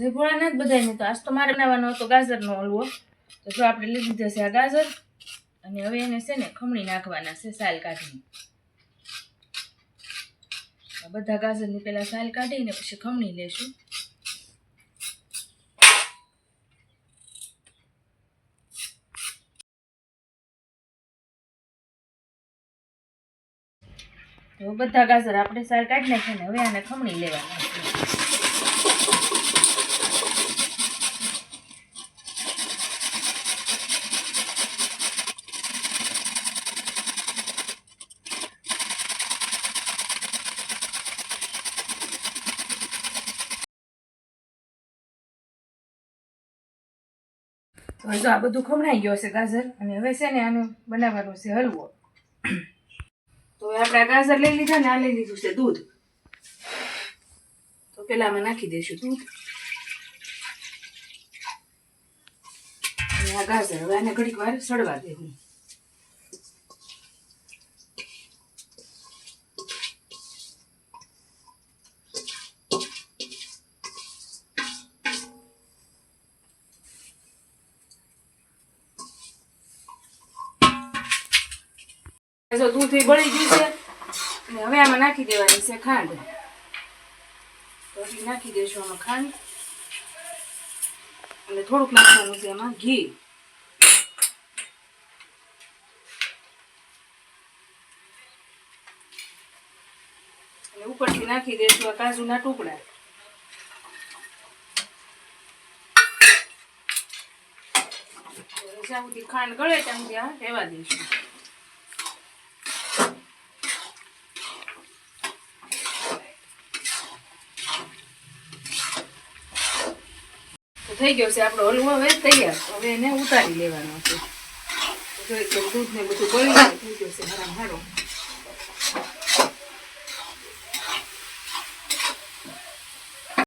જય ભોળાનાથ બધાને તો આજ તો મારે બનાવવાનો હતો ગાજરનો હલવો. તો જો આપણે લીધી જશે આ ગાજર, અને હવે એને છે ને ખમણી નાખવાના છે સાલ કાઢીને. બધા ગાજરની પહેલા સાલ કાઢીને પછી ખમણી લેશું. તો બધા ગાજર આપણે સાલ કાઢી નાખીએ ને હવે આને ખમણી લેવાના તો આ બધું ખમણાઈ ગયો છે ગાજર અને હવે છે ને આનું બનાવવાનું છે હલવો. તો આપણે ગાજર લઈ લીધા ને આ લઈ લીધું છે દૂધ. તો પેલા અમે નાખી દઈશું દૂધ. અને આ ગાજર હવે આને ઘડીક વાર સડવા દેવું. જો દૂધ એ બળી ગયું છે. અને હવે આમાં નાખી દેવાની છે ખાંડ. પછી નાખી દેશો આમાં ખાંડ. અને થોડુંક નાખવાનું છે એમાં ઘી. અને ઉપરથી નાખી દેશું આ કાજુના ટુકડા. જ્યાં સુધી ખાંડ ગળે ત્યાં સુધી આ રહેવા દઈશું થઈ ગયો છે. આપણો હલવો હવે તૈયાર. હવે એને ઉતારી લેવાનો છે. તો જો દૂધ ને બધું બળી થઈ ગયો છે, હરામ હારો.